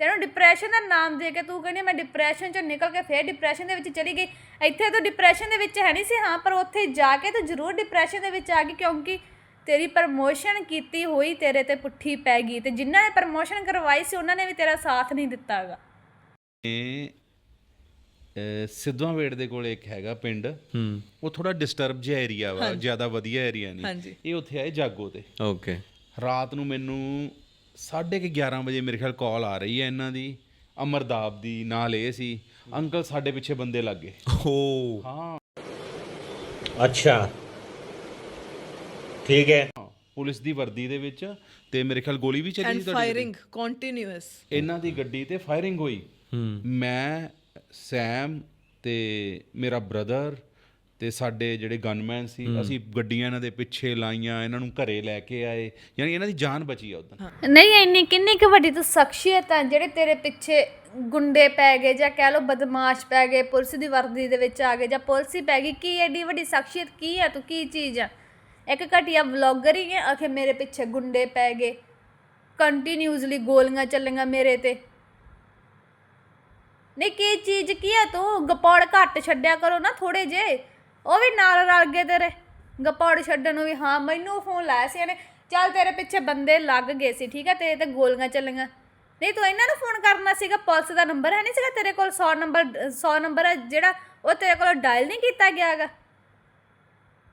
ਤੈਨੂੰ ਡਿਪਰੈਸ਼ਨ ਦਾ ਨਾਮ ਦੇ ਕੇ ਤੂੰ ਕਹਿੰਦੀ ਮੈਂ ਡਿਪਰੈਸ਼ਨ ਚੋਂ ਨਿਕਲ ਕੇ ਫੇਰ ਡਿਪਰੈਸ਼ਨ ਦੇ ਵਿੱਚ ਚਲੀ ਗਈ। ਇੱਥੇ ਤੂੰ ਡਿਪਰੈਸ਼ਨ ਦੇ ਵਿੱਚ ਹੈ ਨਹੀਂ ਸੀ, ਹਾਂ, ਪਰ ਉੱਥੇ ਜਾ ਕੇ ਤੂੰ ਜ਼ਰੂਰ ਡਿਪਰੈਸ਼ਨ ਦੇ ਵਿੱਚ ਆ ਗਈ, ਕਿਉਂਕਿ ਤੇਰੀ ਪ੍ਰਮੋਸ਼ਨ ਕੀਤੀ ਹੋਈ ਤੇਰੇ ਤੇ ਪੁੱਠੀ ਪੈ ਗਈ ਤੇ ਜਿਨ੍ਹਾਂ ਨੇ ਪ੍ਰਮੋਸ਼ਨ ਕਰਵਾਈ ਸੀ ਉਹਨਾਂ ਨੇ ਵੀ ਤੇਰਾ ਸਾਥ ਨਹੀਂ ਦਿੱਤਾਗਾ ਇਹ ਸਿੱਧਵਾਂ ਵੇੜ ਦੇ ਕੋਲ ਇੱਕ ਹੈਗਾ ਪਿੰਡ। ਹੂੰ। ਉਹ ਥੋੜਾ ਡਿਸਟਰਬ ਜਿਹਾ ਏਰੀਆ ਵਾ ਜ਼ਿਆਦਾ ਵਧੀਆ ਏਰੀਆ ਨਹੀਂ। ਇਹ ਉੱਥੇ ਆਏ ਜਾਗੋ ਤੇ। ਓਕੇ ਰਾਤ ਨੂੰ ਮੈਨੂੰ ਸਾਢੇ ਕੁ 11 ਵਜੇ ਮੇਰੇ ਖਿਆਲ ਕਾਲ ਆ ਰਹੀ ਹੈ ਇਹਨਾਂ ਦੀ। ਅਮਰਦਾਬ ਦੀ ਨਾਲ ਇਹ ਸੀ। ਅੰਕਲ ਸਾਡੇ ਪਿੱਛੇ ਬੰਦੇ ਲੱਗ ਗਏ। ਓ ਹਾਂ। ਅੱਛਾ। ਠੀਕ ਹੈ। ਪੁਲਿਸ ਦੀ ਵਰਦੀ ਦੇ ਵਿੱਚ ਤੇ ਮੇਰੇ ਖਿਆਲ ਗੋਲੀ ਵੀ ਚੱਲੀ ਐਂਡ ਸੀ ਤੁਹਾਡੀ ਫਾਇਰਿੰਗ ਕੰਟੀਨਿਊਸ ਇਹਨਾਂ ਦੀ ਗੱਡੀ ਤੇ ਫਾਇਰਿੰਗ ਹੋਈ। ਮੈਂ ਸੈਮ ਤੇ ਮੇਰਾ ਬ੍ਰਦਰ ਤੇ ਸਾਡੇ ਜਿਹੜੇ ਗਨਮੈਨ ਸੀ ਅਸੀਂ ਗੱਡੀਆਂ ਇਹਨਾਂ ਦੇ ਪਿੱਛੇ ਲਾਈਆਂ ਇਹਨਾਂ ਨੂੰ ਘਰੇ ਲੈ ਕੇ ਆਏ। ਯਾਨੀ ਇਹਨਾਂ ਦੀ ਜਾਨ ਬਚੀ ਆ ਉਦੋਂ ਨਹੀਂ ਇੰਨੀ ਕਿੰਨੀ ਕੁ ਵੱਡੀ ਤੂੰ ਸ਼ਖਸੀਅਤ ਹੈ ਜਿਹੜੇ ਤੇਰੇ ਪਿੱਛੇ ਗੁੰਡੇ ਪੈ ਗਏ ਜਾਂ ਕਹਿ ਲੋ ਬਦਮਾਸ਼ ਪੈ ਗਏ ਪੁਲਿਸ ਦੀ ਵਰਦੀ ਦੇ ਵਿੱਚ ਆ ਗਏ ਜਾਂ ਪੁਲਿਸ ਹੀ ਪੈ ਗਈ ਕੀ ਐਡੀ ਵੱਡੀ ਸ਼ਖਸੀਅਤ ਕੀ ਹੈ ਤੂੰ? ਕੀ ਚੀਜ਼ ਆ? ਇੱਕ ਘਟੀਆ ਵਲੌਗਰ ਹੀ ਹੈ, ਆਖੇ ਮੇਰੇ ਪਿੱਛੇ ਗੁੰਡੇ ਪੈ ਗਏ। ਕੰਟੀਨਿਊਸਲੀ ਗੋਲੀਆਂ ਚੱਲੀਆਂ ਮੇਰੇ ਤੇ। ਨਹੀਂ, ਕੀ ਚੀਜ਼ ਕੀ ਹੈ ਤੂੰ? ਗਪੌੜ ਘੱਟ ਛੱਡਿਆ ਕਰੋ ਨਾ ਥੋੜੇ ਜੇ। ਉਹ ਵੀ ਨਾਲ ਰਲ ਗਏ ਤੇਰੇ। ਗਪੌੜ ਛੱਡਣ ਨੂੰ ਵੀ, ਹਾਂ, ਮੈਨੂੰ ਫੋਨ ਲਾਇਆ ਸੀ ਇਹਨੇ। ਚੱਲ ਤੇਰੇ ਪਿੱਛੇ ਬੰਦੇ ਲੱਗ ਗਏ ਸੀ, ਠੀਕ ਹੈ ਤੇਰੇ ਤੇ ਗੋਲੀਆਂ ਚੱਲੀਆਂ। ਨਹੀਂ, ਤੂੰ ਇਹਨਾਂ ਨੂੰ ਫੋਨ ਕਰਨਾ ਸੀਗਾ, ਪੁਲਿਸ ਦਾ ਨੰਬਰ ਹੈ ਨਹੀਂ ਸੀਗਾ ਤੇਰੇ ਕੋਲ? 100 ਨੰਬਰ 100 ਨੰਬਰ ਹੈ ਜਿਹੜਾ ਉਹ ਤੇਰੇ ਕੋਲ ਡਾਇਲ ਨਹੀਂ ਕੀਤਾ ਗਿਆਗਾ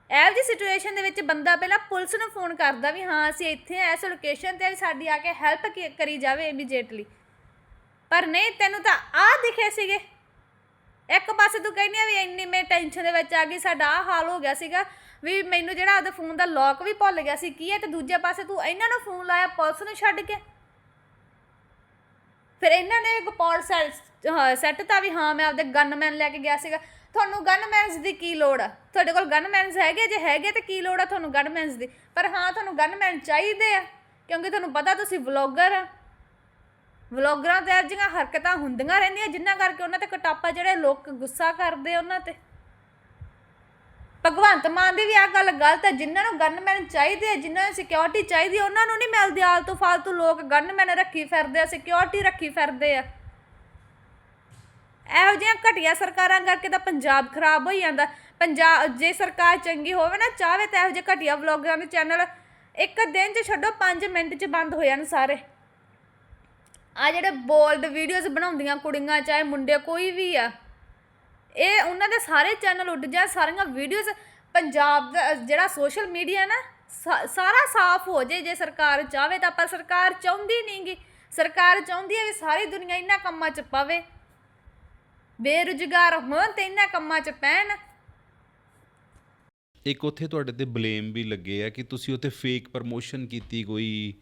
ਐਵ ਜੀ ਸਿਚੁਏਸ਼ਨ ਦੇ ਵਿੱਚ ਬੰਦਾ ਪਹਿਲਾਂ ਪੁਲਿਸ ਨੂੰ ਫੋਨ ਕਰਦਾ ਵੀ ਹਾਂ, ਅਸੀਂ ਇੱਥੇ ਆ ਇਸ ਲੋਕੇਸ਼ਨ ਤੇ ਵੀ ਸਾਡੀ ਆ ਕੇ ਹੈਲਪ ਕਰੀ ਜਾਵੇ ਇਮੀਡੀਏਟਲੀ ਪਰ ਨਹੀਂ, ਤੈਨੂੰ ਤਾਂ ਆ ਦਿਖੇ ਸੀਗੇ। ਇੱਕ ਪਾਸੇ ਤੂੰ ਕਹਿੰਦੀ ਆ ਵੀ ਇੰਨੀ ਮੈਂ ਟੈਨਸ਼ਨ ਦੇ ਵਿੱਚ ਆ ਗਈ, ਸਾਡਾ ਆ ਹਾਲ ਹੋ ਗਿਆ ਸੀਗਾ ਵੀ ਮੈਨੂੰ ਜਿਹੜਾ ਆਪਦੇ ਫੋਨ ਦਾ ਲੌਕ ਵੀ ਭੁੱਲ ਗਿਆ ਸੀ, ਕੀ ਹੈ? ਤੇ ਦੂਜੇ ਪਾਸੇ ਤੂੰ ਇਹਨਾਂ ਨੂੰ ਫੋਨ ਲਾਇਆ, ਪੁਲਿਸ ਨੂੰ ਛੱਡ ਕੇ। ਫਿਰ ਇਹਨਾਂ ਨੇ ਗਪੌੜ ਸੈੱਟ ਤਾਂ ਵੀ ਹਾਂ, ਮੈਂ ਆਪਦੇ ਗਨਮੈਨ ਲੈ ਕੇ ਗਿਆ ਸੀਗਾ। ਤੁਹਾਨੂੰ ਗਨਮੈਨਸ ਦੀ ਕੀ ਲੋੜ ਆ? ਤੁਹਾਡੇ ਕੋਲ ਗਨਮੈਨਸ ਹੈਗੇ ਜੇ ਹੈਗੇ ਤੇ ਕੀ ਲੋੜ ਆ ਤੁਹਾਨੂੰ ਗਨਮੈਨਸ ਦੀ? ਪਰ ਹਾਂ, ਤੁਹਾਨੂੰ ਗਨਮੈਨ ਚਾਹੀਦੇ ਆ, ਕਿਉਂਕਿ ਤੁਹਾਨੂੰ ਪਤਾ ਤੁਸੀਂ ਵਲੌਗਰ ਆ। ਵਲੌਗਰਾਂ ਤੇ ਇਹੋ ਜਿਹੀਆਂ ਹਰਕਤਾਂ ਹੁੰਦੀਆਂ ਰਹਿੰਦੀਆਂ, ਜਿੰਨਾਂ ਕਰਕੇ ਉਹਨਾਂ ਤੇ ਕਟਾਪਾ ਜਿਹੜੇ ਲੋਕ ਗੁੱਸਾ ਕਰਦੇ ਆ ਉਹਨਾਂ ਤੇ। ਭਗਵੰਤ ਮਾਨ ਦੀ ਵੀ ਆ ਗੱਲ ਗਲਤ ਹੈ ਜਿਨ੍ਹਾਂ ਨੂੰ ਗਨਮੈਨ ਚਾਹੀਦੇ ਆ, ਜਿਨ੍ਹਾਂ ਨੂੰ ਸਿਕਿਉਰਿਟੀ ਚਾਹੀਦੀ ਆ, ਉਹਨਾਂ ਨੂੰ ਨਹੀਂ ਮਿਲਦੀ ਆਲਤੂ ਫਾਲਤੂ ਲੋਕ ਗਨਮੈਨ ਰੱਖੀ ਫਿਰਦੇ ਆ ਸਿਕਿਉਰਿਟੀ ਰੱਖੀ ਫਿਰਦੇ ਆ। ਇਹੋ ਜਿਹੀਆਂ ਘਟੀਆ ਸਰਕਾਰਾਂ ਕਰਕੇ ਤਾਂ ਪੰਜਾਬ ਖਰਾਬ ਹੋਈ ਜਾਂਦਾ। ਪੰਜਾਬ, ਜੇ ਸਰਕਾਰ ਚੰਗੀ ਹੋਵੇ ਨਾ, ਚਾਹਵੇ ਤਾਂ ਇਹੋ ਜਿਹੇ ਘਟੀਆ ਵਲੌਗਰਾਂ ਦੇ ਚੈਨਲ ਇੱਕ ਦਿਨ 'ਚ ਛੱਡੋ 5 ਮਿੰਟ 'ਚ ਬੰਦ ਹੋ ਜਾਣ ਸਾਰੇ। ਆ ਜਿਹੜੇ ਬੋਲਡ ਵੀਡੀਓਜ਼ ਬਣਾਉਂਦੀਆਂ ਕੁੜੀਆਂ, ਚਾਹੇ ਮੁੰਡੇ, ਕੋਈ ਵੀ ਆ, ਇਹ ਉਹਨਾਂ ਦੇ ਸਾਰੇ ਚੈਨਲ ਉੱਡ ਜਾ ਸਾਰੀਆਂ ਵੀਡੀਓਜ਼ ਪੰਜਾਬ ਦਾ, ਜਿਹੜਾ ਸੋਸ਼ਲ ਮੀਡੀਆ ਨਾ ਸਾਰਾ ਸਾਫ਼ ਹੋ ਜੇ ਜੇ ਸਰਕਾਰ ਚਾਹਵੇ ਤਾਂ, ਪਰ ਸਰਕਾਰ ਚਾਹੁੰਦੀ ਨਹੀਂਗੀ ਸਰਕਾਰ ਚਾਹੁੰਦੀ ਹੈ ਵੀ ਸਾਰੀ ਦੁਨੀਆ ਇਹਨਾਂ ਕੰਮਾਂ 'ਚ ਪਵੇ। ਬੇਰੁਜ਼ਗਾਰ ਹੋਣ ਤੇ ਇਹਨਾਂ ਕੰਮਾਂ 'ਚ ਪੈਣ। ਇੱਕ ਉੱਥੇ ਤੁਹਾਡੇ ਤੇ ਬਲੇਮ ਵੀ ਲੱਗੇ ਆ ਕਿ ਤੁਸੀਂ ਉੱਥੇ ਫੇਕ ਪ੍ਰਮੋਸ਼ਨ ਕੀਤੀ ਕੋਈ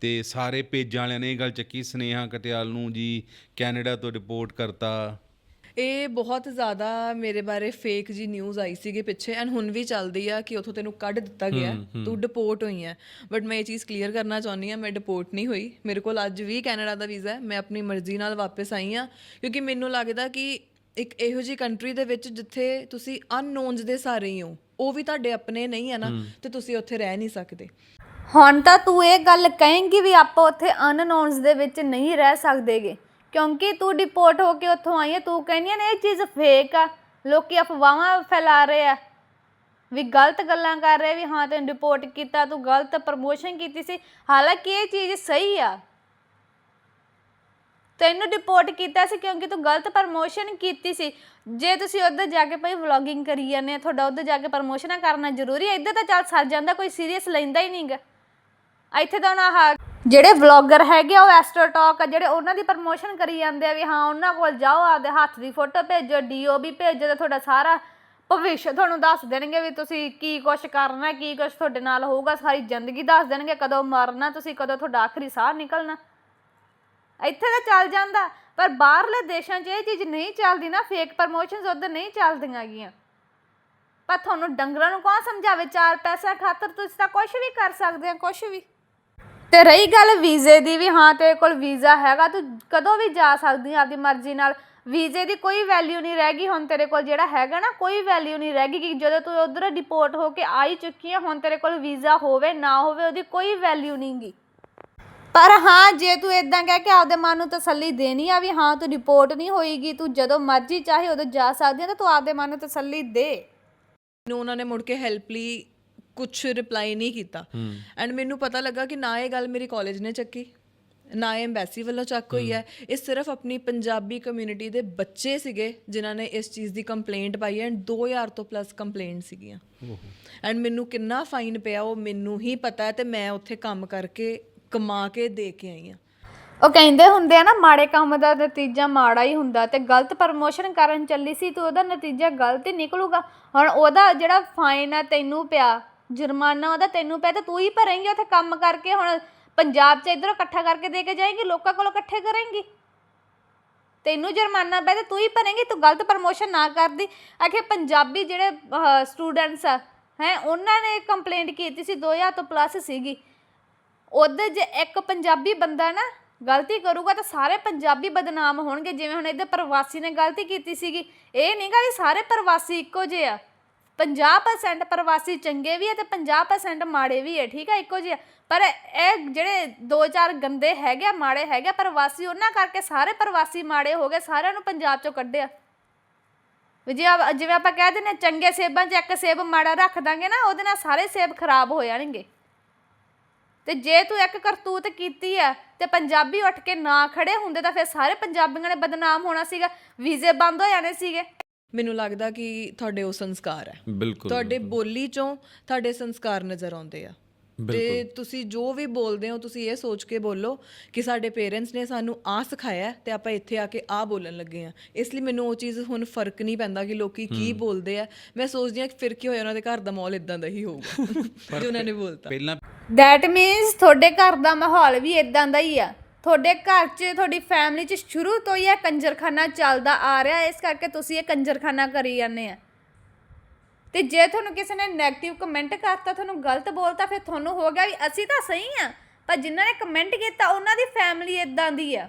ਤੇ ਸਾਰੇ ਪੇਜਾਂ ਵਾਲਿਆਂ ਨੇ ਇਹ ਗੱਲ ਚੱਕੀ, ਸਨੇਹਾ ਕਟਿਆਲ ਨੂੰ ਜੀ, ਕੈਨੇਡਾ ਤੋਂ ਰਿਪੋਰਟ ਕਰਤਾ। ਇਹ ਬਹੁਤ ਜ਼ਿਆਦਾ ਮੇਰੇ ਬਾਰੇ ਫੇਕ ਜੀ ਨਿਊਜ਼ ਆਈ ਸੀਗੀ ਪਿੱਛੇ ਐਂਡ ਹੁਣ ਵੀ ਚੱਲਦੀ ਆ ਕਿ ਉਥੋਂ ਤੈਨੂੰ ਕੱਢ ਦਿੱਤਾ ਗਿਆ ਤੂੰ ਡਿਪੋਰਟ ਹੋਈ ਹੈ। ਬਟ ਮੈਂ ਇਹ ਚੀਜ਼ ਕਲੀਅਰ ਕਰਨਾ ਚਾਹੁੰਦੀ ਆ ਮੈਂ ਡਿਪੋਰਟ ਨਹੀਂ ਹੋਈ। ਮੇਰੇ ਕੋਲ ਅੱਜ ਵੀ ਕੈਨੇਡਾ ਦਾ ਵੀਜ਼ਾ ਹੈ ਮੈਂ ਆਪਣੀ ਮਰਜ਼ੀ ਨਾਲ ਵਾਪਸ ਆਈ ਆ ਕਿਉਂਕਿ ਮੈਨੂੰ ਲੱਗਦਾ ਕਿ ਇੱਕ ਇਹੋ ਜੀ ਕੰਟਰੀ ਦੇ ਵਿੱਚ ਜਿੱਥੇ ਤੁਸੀਂ ਅਨਨੋਨਸ ਦੇ ਸਾਰੇ ਹੀ ਹੋ ਉਹ ਵੀ ਤੁਹਾਡੇ ਆਪਣੇ ਨਹੀਂ ਆ ਨਾ ਤੇ ਤੁਸੀਂ ਉੱਥੇ ਰਹਿ ਨਹੀਂ ਸਕਦੇ। ਹੁਣ ਤਾਂ ਤੂੰ ਇਹ ਗੱਲ ਕਹੇਂਗੀ ਵੀ ਆਪਾਂ ਉੱਥੇ ਅਨਨੋਨਸ ਦੇ ਵਿੱਚ ਨਹੀਂ ਰਹਿ ਸਕਦੇਗੇ। ਕਿਉਂਕਿ ਤੂੰ ਡਿਪੋਰਟ ਹੋ ਕੇ ਉੱਥੋਂ ਆਈ ਹੈ, ਤੂੰ ਕਹਿੰਦੀ ਨੇ ਇਹ ਚੀਜ਼ ਫੇਕ ਆ, ਲੋਕੀ ਅਫਵਾਹਾਂ ਫੈਲਾ ਰਹੇ ਆ। ਵੀ ਗਲਤ ਗੱਲਾਂ ਕਰ ਰਹੇ, ਵੀ ਹਾਂ ਤੈਨੂੰ ਡਿਪੋਰਟ ਕੀਤਾ, ਤੂੰ ਗਲਤ ਪ੍ਰਮੋਸ਼ਨ ਕੀਤੀ ਸੀ, ਹਾਲਾਂਕਿ ਇਹ ਚੀਜ਼ ਸਹੀ ਆ। ਤੈਨੂੰ ਡਿਪੋਰਟ ਕੀਤਾ ਸੀ ਕਿਉਂਕਿ ਤੂੰ ਗਲਤ ਪ੍ਰਮੋਸ਼ਨ ਕੀਤੀ ਸੀ। ਜੇ ਤੁਸੀਂ ਉੱਧਰ ਜਾ ਕੇ ਭਾਈ ਵਲੌਗਿੰਗ ਕਰੀ ਜਾਂਦੇ ਆ, ਤੁਹਾਡਾ ਉੱਧਰ ਜਾ ਕੇ ਪ੍ਰਮੋਸ਼ਨਾਂ ਕਰਨਾ ਜ਼ਰੂਰੀ ਹੈ ਇੱਧਰ ਤਾਂ ਚੱਲ ਸਰ ਜਾਂਦਾ, ਕੋਈ ਸੀਰੀਅਸ ਲੈਂਦਾ ਹੀ ਨਹੀਂਗਾ ਇੱਥੇ ਤਾਂ ਹੁਣ ਆਹ ਜਿਹੜੇ ਵਲੌਗਰ ਹੈਗੇ ਆ, ਉਹ ਐਸਟਰ ਟਾਕ ਆ ਜਿਹੜੇ ਉਹਨਾਂ ਦੀ ਪ੍ਰਮੋਸ਼ਨ ਕਰੀ ਜਾਂਦੇ ਆ ਵੀ ਹਾਂ ਉਹਨਾਂ ਕੋਲ ਜਾਓ ਆਪਦੇ ਹੱਥ ਦੀ ਫੋਟੋ ਭੇਜੋ ਡੀਓਬੀ ਭੇਜੋ ਤੇ ਤੁਹਾਡਾ ਸਾਰਾ ਭਵਿੱਖ ਤੁਹਾਨੂੰ ਦੱਸ ਦੇਣਗੇ ਵੀ ਤੁਸੀਂ ਕੀ ਕੁਛ ਕਰਨਾ ਕੀ ਕੁਛ ਤੁਹਾਡੇ ਨਾਲ ਹੋਊਗਾ ਸਾਰੀ ਜ਼ਿੰਦਗੀ ਦੱਸ ਦੇਣਗੇ ਕਦੋਂ ਮਰਨਾ ਤੁਸੀਂ ਕਦੋਂ ਤੁਹਾਡਾ ਆਖਰੀ ਸਾਹ ਨਿਕਲਣਾ। ਇੱਥੇ ਤਾਂ ਚੱਲ ਜਾਂਦਾ ਪਰ ਬਾਹਰਲੇ ਦੇਸ਼ਾਂ 'ਚ ਇਹ ਚੀਜ਼ ਨਹੀਂ ਚੱਲਦੀ ਨਾ ਫੇਕ ਪ੍ਰਮੋਸ਼ਨਸ ਉਧਰ ਨਹੀਂ ਚੱਲਦੀਆਂ ਗੀਆਂ। ਪਰ ਤੁਹਾਨੂੰ ਡੰਗਰਾਂ ਨੂੰ ਕੌਣ ਸਮਝਾਵੇ ਚਾਰ ਪੈਸਾ ਖਾਤਰ ਤੁਸੀਂ ਤਾਂ ਕੁਝ ਵੀ ਕਰ ਸਕਦੇ ਆ ਕੁਝ ਵੀ। ਤੇ ਰਹੀ ਗੱਲ ਵੀਜ਼ੇ ਦੀ ਵੀ, ਹਾਂ, ਤੇਰੇ ਕੋਲ ਵੀਜ਼ਾ ਹੈਗਾ, ਤੂੰ ਕਦੋਂ ਵੀ ਜਾ ਸਕਦੀ ਆ ਆਪਦੀ ਮਰਜ਼ੀ ਨਾਲ। ਵੀਜ਼ੇ ਦੀ ਕੋਈ ਵੈਲਿਊ ਨਹੀਂ ਰਹਿ ਗਈ, ਹੁਣ ਤੇਰੇ ਕੋਲ ਜਿਹੜਾ ਹੈਗਾ ਨਾ, ਕੋਈ ਵੈਲਿਊ ਨਹੀਂ ਰਹਿ ਗਈ ਕਿ ਜਦੋਂ ਤੂੰ ਉਧਰ ਡਿਪੋਰਟ ਹੋ ਕੇ ਆਈ ਚੁੱਕੀ ਆ, ਹੁਣ ਤੇਰੇ ਕੋਲ ਵੀਜ਼ਾ ਹੋਵੇ, ਨਾ ਹੋਵੇ, ਉਹਦੀ ਕੋਈ ਵੈਲਿਊ ਨਹੀਂ ਗੀ। ਪਰ ਹਾਂ, ਜੇ ਤੂੰ ਇਦਾਂ ਕਹਿ ਕੇ ਆਪਦੇ ਮਨ ਨੂੰ ਤਸੱਲੀ ਦੇਣੀ ਆ ਵੀ ਹਾਂ, ਤੂੰ ਰਿਪੋਰਟ ਨਹੀਂ ਹੋਏਗੀ ਤੂੰ ਜਦੋਂ ਮਰਜ਼ੀ ਚਾਹੇ ਉਦੋਂ ਜਾ ਸਕਦੀ ਆ, ਤਾਂ ਤੂੰ ਆਪਦੇ ਮਨ ਨੂੰ ਤਸੱਲੀ ਦੇ। ਨੂੰ ਉਹਨਾਂ ਨੇ ਮੁੜ ਕੇ ਹੈਲਪ ਲਈ ਕੁਝ ਰਿਪਲਾਈ ਨਹੀਂ ਕੀਤਾ। ਐਂਡ ਮੈਨੂੰ ਪਤਾ ਲੱਗਾ ਕਿ ਨਾ ਇਹ ਗੱਲ ਮੇਰੀ ਕਾਲਜ ਨੇ ਚੱਕੀ। ਨਾ ਇਹ ਐਮਬੈਸੀ ਵੱਲੋਂ ਚੱਕ ਹੋਈ ਹੈ। ਇਹ ਸਿਰਫ ਆਪਣੀ ਪੰਜਾਬੀ ਕਮਿਊਨਿਟੀ ਦੇ ਬੱਚੇ ਸੀਗੇ ਜਿਨ੍ਹਾਂ ਨੇ ਇਸ ਚੀਜ਼ ਦੀ ਕੰਪਲੇਂਟ ਪਾਈ ਐਂਡ 2000 ਤੋਂ ਪਲੱਸ ਕੰਪਲੇਂਟ ਸੀਗੀਆਂ। ਐਂਡ ਮੈਨੂੰ ਕਿੰਨਾ ਫਾਈਨ ਪਿਆ ਉਹ ਮੈਨੂੰ ਹੀ ਪਤਾ ਹੈ ਤੇ ਮੈਂ ਉੱਥੇ ਕੰਮ ਕਰਕੇ ਕਮਾ ਕੇ ਦੇ ਕੇ ਆਈ ਆ ਉਹ ਕਹਿੰਦੇ ਹੁੰਦੇ ਆ ਨਾ ਮਾੜੇ ਕੰਮ ਦਾ ਨਤੀਜਾ ਮਾੜਾ ਹੀ ਹੁੰਦਾ ਤੇ ਗਲਤ ਪ੍ਰਮੋਸ਼ਨ ਕਰਨ ਚੱਲੀ ਸੀ ਤੇ ਉਹਦਾ ਨਤੀਜਾ ਗਲਤ ਹੀ ਨਿਕਲੂਗਾ। ਹੁਣ ਉਹਦਾ ਜਿਹੜਾ ਫਾਈਨ ਆ ਤੈਨੂੰ ਪਿਆ ਜੁਰਮਾਨਾ ਉਹਦਾ ਤੈਨੂੰ ਪਿਆ ਤਾਂ ਤੂੰ ਹੀ ਭਰੇਂਗੀ ਉੱਥੇ ਕੰਮ ਕਰਕੇ, ਹੁਣ ਪੰਜਾਬ 'ਚ ਇਧਰੋਂ ਇਕੱਠਾ ਕਰਕੇ ਦੇ ਕੇ ਜਾਏਂਗੀ, ਲੋਕਾਂ ਕੋਲੋਂ ਇਕੱਠੇ ਕਰੇਂਗੀ? ਤੈਨੂੰ ਜੁਰਮਾਨਾ ਪਿਆ ਤਾਂ ਤੂੰ ਹੀ ਭਰੇਂਗੀ, ਤੂੰ ਗਲਤ ਪ੍ਰਮੋਸ਼ਨ ਨਾ ਕਰਦੀ। ਆਖੇ ਪੰਜਾਬੀ ਜਿਹੜੇ ਸਟੂਡੈਂਟਸ ਆ, ਹੈ, ਉਹਨਾਂ ਨੇ ਕੰਪਲੇਂਟ ਕੀਤੀ ਸੀ 2000 ਤੋਂ ਪਲੱਸ ਸੀਗੀ। ਉਹਦੇ ਜੇ ਇੱਕ ਪੰਜਾਬੀ ਬੰਦਾ ਨਾ ਗਲਤੀ ਕਰੂਗਾ ਤਾਂ ਸਾਰੇ ਪੰਜਾਬੀ ਬਦਨਾਮ ਹੋਣਗੇ, ਜਿਵੇਂ ਹੁਣ ਇਹਦੇ ਪ੍ਰਵਾਸੀ ਨੇ ਗਲਤੀ ਕੀਤੀ ਸੀਗੀ। ਇਹ ਨਹੀਂਗਾ ਵੀ ਸਾਰੇ ਪ੍ਰਵਾਸੀ ਇੱਕੋ ਜਿਹੇ ਆ। 50% ਪ੍ਰਵਾਸੀ ਚੰਗੇ ਵੀ ਹੈ ਤੇ 50% ਮਾੜੇ ਵੀ ਹੈ ਠੀਕ ਹੈ ਇੱਕੋ ਜਿਹੇ ਆ। ਪਰ ਇਹ ਜਿਹੜੇ ਦੋ ਚਾਰ ਗੰਦੇ ਹੈਗੇ ਆ ਮਾੜੇ ਹੈਗੇ ਆ ਪ੍ਰਵਾਸੀ ਉਹਨਾਂ ਕਰਕੇ ਸਾਰੇ ਪ੍ਰਵਾਸੀ ਮਾੜੇ ਹੋ ਗਏ ਸਾਰਿਆਂ ਨੂੰ ਪੰਜਾਬ ਚੋਂ ਕੱਢਿਆ ਵੀ ਜੇ ਜਿਵੇਂ ਆਪਾਂ ਕਹਿ ਦਿੰਦੇ ਹਾਂ, ਚੰਗੇ ਸੇਬਾਂ 'ਚ ਇੱਕ ਸੇਬ ਮਾੜਾ ਰੱਖ ਦਾਂਗੇ ਨਾ ਉਹਦੇ ਨਾਲ ਸਾਰੇ ਸੇਬ ਖਰਾਬ ਹੋ ਜਾਣਗੇ। ਤੇ ਜੇ ਤੂੰ ਇੱਕ ਕਰਤੂਤ ਕੀਤੀ ਹੈ ਤੇ ਪੰਜਾਬੀ ਉੱਠ ਕੇ ਨਾ ਖੜੇ ਹੁੰਦੇ ਤਾਂ ਫਿਰ ਸਾਰੇ ਪੰਜਾਬੀਆਂ ਨੇ ਬਦਨਾਮ ਹੋਣਾ ਸੀਗਾ ਵੀਜ਼ੇ ਬੰਦ ਹੋ ਜਾਣੇ ਸੀਗੇ। ਮੈਨੂੰ ਲੱਗਦਾ ਕਿ ਤੁਹਾਡੇ ਉਹ ਸੰਸਕਾਰ ਹੈ। ਬਿਲਕੁਲ ਤੁਹਾਡੇ ਬੋਲੀ ਚੋਂ ਤੁਹਾਡੇ ਸੰਸਕਾਰ ਨਜ਼ਰ ਆਉਂਦੇ ਆ। ਤੇ ਤੁਸੀਂ ਜੋ ਵੀ ਬੋਲਦੇ ਹੋ ਤੁਸੀਂ ਇਹ ਸੋਚ ਕੇ ਬੋਲੋ ਕਿ ਸਾਡੇ ਪੇਰੈਂਟਸ ਨੇ ਸਾਨੂੰ ਆ ਸਿਖਾਇਆ ਤੇ ਆਪਾਂ ਇੱਥੇ ਆ ਕੇ ਆ ਬੋਲਣ ਲੱਗੇ ਆ ਇਸ ਲਈ ਮੈਨੂੰ ਉਹ ਚੀਜ਼ ਹੁਣ ਫ਼ਰਕ ਨਹੀਂ ਪੈਂਦਾ ਕਿ ਲੋਕੀ ਕੀ ਬੋਲਦੇ ਆ। ਮੈਂ ਸੋਚਦੀ ਆ ਕਿ ਫਿਰ ਕੀ ਹੋਇਆ ਉਹਨਾਂ ਦੇ ਘਰ ਦਾ ਮਾਹੌਲ ਇਦਾਂ ਦਾ ਹੀ ਹੋਊਗਾ। ਜੋ ਉਹਨਾਂ ਨੇ ਬੋਲਤਾ। ਪਹਿਲਾਂ ਦੈਟ ਮੀਨਸ ਤੁਹਾਡੇ ਘਰ ਦਾ ਮਾਹੌਲ ਵੀ ਇਦਾਂ ਦਾ ਹੀ ਆ। ਤੁਹਾਡੇ ਘਰ 'ਚ, ਤੁਹਾਡੀ ਫੈਮਿਲੀ 'ਚ ਸ਼ੁਰੂ ਤੋਂ ਹੀ ਇਹ ਕੰਜਰਖਾਨਾ ਚੱਲਦਾ ਆ ਰਿਹਾ ਇਸ ਕਰਕੇ ਤੁਸੀਂ ਇਹ ਕੰਜਰਖਾਨਾ ਕਰੀ ਜਾਂਦੇ ਆ। ਤੇ ਜੇ ਤੁਹਾਨੂੰ ਕਿਸੇ ਨੇ 네ਗੇਟਿਵ ਕਮੈਂਟ ਕਰਤਾ, ਤੁਹਾਨੂੰ ਗਲਤ ਬੋਲਤਾ, ਫਿਰ ਤੁਹਾਨੂੰ ਹੋ ਗਿਆ ਵੀ ਅਸੀਂ ਤਾਂ ਸਹੀ ਆ। ਪਰ ਜਿਨ੍ਹਾਂ ਨੇ ਕਮੈਂਟ ਕੀਤਾ, ਉਹਨਾਂ ਦੀ ਫੈਮਿਲੀ ਇਦਾਂ ਦੀ ਆ।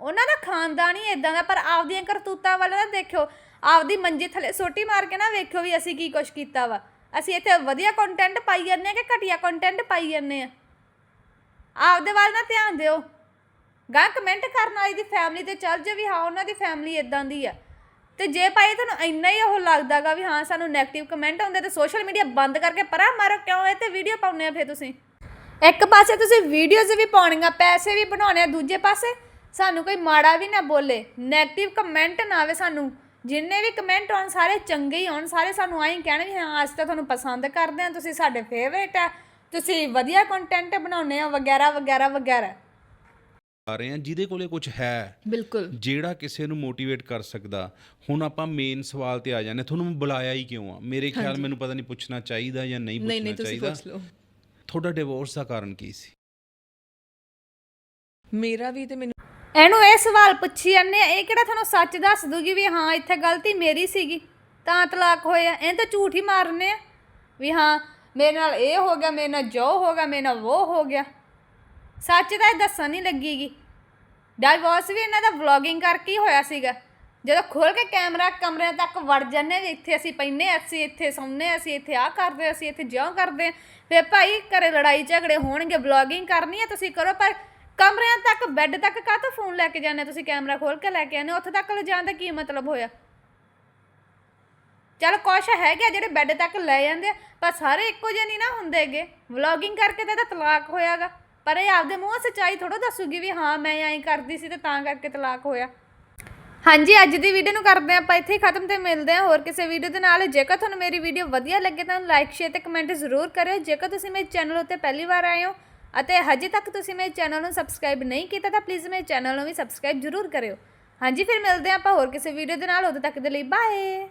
ਉਹਨਾਂ ਦਾ ਖਾਨਦਾਨ ਹੀ ਇਦਾਂ ਦਾ, ਪਰ ਆਪਦੀਆਂ ਕਰਤੂਤਾਂ ਵੱਲ ਨਾ ਦੇਖਿਓ। ਆਪਦੀ ਮੰਜੀ ਥੱਲੇ ਸੋਟੀ ਮਾਰ ਕੇ ਨਾ ਵੇਖਿਓ ਵੀ ਅਸੀਂ ਕੀ ਕੁਛ ਕੀਤਾ ਵਾ। ਅਸੀਂ ਇੱਥੇ ਵਧੀਆ ਕੰਟੈਂਟ ਪਾਈ ਜਾਂਦੇ ਆ ਕਿ ਘਟੀਆ ਕੰਟੈਂਟ ਪਾਈ ਜਾਂਦੇ ਆ। ਆਪਦੇ ਵੱਲ ਨਾ ਧਿਆਨ ਦਿਓ। ਗਾਂ ਕਮੈਂਟ ਕਰਨ ਵਾਲੀ ਦੀ ਫੈਮਿਲੀ ਤੇ ਚੱਲ ਜੇ ਵੀ ਹਾਂ, ਉਹਨਾਂ ਦੀ ਫੈਮਿਲੀ ਇਦਾਂ ਦੀ ਆ। ਤੇ ਜੇ ਭਾਈ ਤੁਹਾਨੂੰ ਇੰਨਾ ਹੀ ਉਹ ਲੱਗਦਾਗਾ ਵੀ ਹਾਂ, ਸਾਨੂੰ 네ਗੇਟਿਵ ਕਮੈਂਟ ਆਉਂਦੇ ਤੇ ਸੋਸ਼ਲ ਮੀਡੀਆ ਬੰਦ ਕਰਕੇ ਪਰਾਂ ਮਾਰੋ, ਕਿਉਂ ਇਹ ਤੇ ਵੀਡੀਓ ਪਾਉਂਦੇ ਆ ਫੇਰ ਤੁਸੀਂ? ਇੱਕ ਪਾਸੇ ਤੁਸੀਂ ਵੀਡੀਓਜ਼ ਵੀ ਪਾਉਣੀਆਂ, ਪੈਸੇ ਵੀ ਬਣਾਉਣੇ ਆ, ਦੂਜੇ ਪਾਸੇ ਸਾਨੂੰ ਕੋਈ ਮਾੜਾ ਵੀ ਨਾ ਬੋਲੇ 네ਗੇਟਿਵ ਕਮੈਂਟ ਨਾ ਆਵੇ ਸਾਨੂੰ। ਜਿੰਨੇ ਵੀ ਕਮੈਂਟ ਆਉਣ, ਸਾਰੇ ਚੰਗੇ ਹੀ ਆਉਣ, ਸਾਰੇ ਸਾਨੂੰ ਆਈ ਕਹਿਣ ਵੀ ਹਾਂ ਅੱਜ ਤਾਂ ਤੁਹਾਨੂੰ ਪਸੰਦ ਕਰਦੇ ਆ ਤੁਸੀਂ ਸਾਡੇ ਫੇਵਰੇਟ ਆ, ਤੁਸੀਂ ਵਧੀਆ ਕੰਟੈਂਟ ਬਣਾਉਂਦੇ ਆ ਵਗੈਰਾ ਵਗੈਰਾ ਵਗੈਰਾ। ਆ ਰਹੇ ਆ ਜਿਹਦੇ ਕੋਲੇ ਕੁਝ ਹੈ। ਬਿਲਕੁਲ। ਜਿਹੜਾ ਕਿਸੇ ਨੂੰ ਮੋਟੀਵੇਟ ਕਰ ਸਕਦਾ। ਹੁਣ ਆਪਾਂ ਮੇਨ ਸਵਾਲ ਤੇ ਆ ਜਾਂਦੇ ਤੁਹਾਨੂੰ ਬੁਲਾਇਆ ਹੀ ਕਿਉਂ ਆ? ਮੇਰੇ ਖਿਆਲ ਮੈਨੂੰ ਪਤਾ ਨਹੀਂ ਪੁੱਛਣਾ ਚਾਹੀਦਾ ਜਾਂ ਨਹੀਂ ਪੁੱਛਣਾ ਨਹੀਂ ਤੁਸੀਂ ਚਾਹੀਦਾ। ਪੁੱਛ ਲਓ। ਤੁਹਾਡਾ ਡਿਵੋਰਸ ਦਾ ਕਾਰਨ ਕੀ ਸੀ? ਮੇਰਾ ਵੀ ਤੇ ਮੈਨੂੰ ਇਹਨੂੰ ਇਹ ਸਵਾਲ ਪੁੱਛੀ ਜਾਂਦੇ ਆ ਇਹ ਕਿਹੜਾ ਤੁਹਾਨੂੰ ਸੱਚ ਦੱਸ ਦੂਗੀ ਵੀ ਹਾਂ ਇੱਥੇ ਗਲਤੀ ਮੇਰੀ ਸੀਗੀ। ਤਾਂ ਤਲਾਕ ਹੋਇਆ ਇਹ ਤਾਂ ਝੂਠ ਹੀ ਮਾਰਨੇ ਆ। ਵੀ ਹਾਂ ਮੇਰੇ ਨਾਲ ਇਹ ਹੋ ਗਿਆ ਮੇਰੇ ਨਾਲ ਜੋ ਹੋ ਗਿਆ ਮੇਰੇ ਨਾਲ ਉਹ ਹੋ ਗਿਆ। ਸੱਚ ਤਾਂ ਇਹ ਦੱਸਣ ਨਹੀਂ ਲੱਗੀਗੀ ਡਾਈਵੋਰਸ ਵੀ ਇਹਨਾਂ ਦਾ ਵਲੌਗਿੰਗ ਕਰਕੇ ਹੀ ਹੋਇਆ ਸੀਗਾ। ਜਦੋਂ ਖੋਲ ਕੇ ਕੈਮਰਾ ਕਮਰੇ ਤੱਕ ਵੜ ਜਾਂਦੇ ਵੀ ਇੱਥੇ ਅਸੀਂ ਪੈਨੇ ਅਸੀਂ ਇੱਥੇ ਸੌਂਦੇ ਅਸੀਂ ਇੱਥੇ ਆ ਕਰਦੇ ਅਸੀਂ ਇੱਥੇ ਜਿਉਂ ਕਰਦੇ ਫੇ ਭਾਈ ਘਰੇ ਲੜਾਈ ਝਗੜੇ ਹੋਣਗੇ ਵਲੌਗਿੰਗ ਕਰਨੀ ਹੈ ਤੁਸੀਂ ਕਰੋ ਪਰ ਕਮਰਿਆਂ ਤੱਕ ਬੈੱਡ ਤੱਕ ਕਾਹ ਤੋਂ ਫੋਨ ਲੈ ਕੇ ਜਾਂਦੇ ਤੁਸੀਂ ਕੈਮਰਾ ਖੋਲ ਕੇ ਲੈ ਕੇ ਆਨੇ ਉੱਥੇ ਤੱਕ ਲਿਜਾਣ ਦਾ ਕੀ ਮਤਲਬ ਹੋਇਆ? ਚਲ ਕੁਛ ਹੈਗੇ ਆ ਜਿਹੜੇ ਬੈੱਡ ਤੱਕ ਲੈ ਜਾਂਦੇ ਆ, ਪਰ ਸਾਰੇ ਇੱਕੋ ਜਿਹੇ ਨਹੀਂ ਨਾ ਹੁੰਦੇਗੇ ਵਲੌਗਿੰਗ ਕਰਕੇ ਤਾਂ ਇਹਦਾ ਤਲਾਕ ਹੋਇਆਗਾ। ਪਰ ਇਹ ਆਪਦੇ ਮੂੰਹੋਂ ਸੱਚਾਈ ਥੋੜਾ ਦੱਸੂਗੀ ਵੀ ਹਾਂ, ਮੈਂ ਐਂ ਕਰਦੀ ਸੀ ਤੇ ਤਾਂ ਕਰਕੇ ਤਲਾਕ ਹੋਇਆ। ਹਾਂਜੀ, ਅੱਜ ਦੀ ਵੀਡੀਓ ਨੂੰ ਕਰਦੇ ਹਾਂ ਆਪਾਂ, ਇੱਥੇ ਹੀ ਖਤਮ ਤੇ ਮਿਲਦੇ ਹਾਂ। ਹੋਰ ਕਿਸੇ ਵੀਡੀਓ ਦੇ ਨਾਲ। ਜੇਕਰ ਤੁਹਾਨੂੰ ਮੇਰੀ ਵੀਡੀਓ ਵਧੀਆ ਲੱਗੇ ਤਾਂ ਲਾਈਕ ਸ਼ੇਅਰ ਤੇ ਕਮੈਂਟ ਜ਼ਰੂਰ ਕਰਿਓ। ਜੇਕਰ ਤੁਸੀਂ ਮੇਰੇ ਚੈਨਲ ਉੱਤੇ ਪਹਿਲੀ ਵਾਰ ਆਏ ਹੋ ਅਤੇ ਹਜੇ ਤੱਕ ਤੁਸੀਂ ਮੇਰੇ ਚੈਨਲ ਨੂੰ ਸਬਸਕ੍ਰਾਈਬ ਨਹੀਂ ਕੀਤਾ ਤਾਂ ਪਲੀਜ਼ ਮੇਰੇ ਚੈਨਲ ਨੂੰ ਵੀ ਸਬਸਕ੍ਰਾਈਬ ਜ਼ਰੂਰ ਕਰਿਓ। ਹਾਂਜੀ, ਫਿਰ ਮਿਲਦੇ ਹਾਂ ਆਪਾਂ ਹੋਰ ਕਿਸੇ ਵੀਡੀਓ ਦੇ ਨਾਲ। ਉਦੋਂ ਤੱਕ ਦੇ ਲਈ ਬਾਏ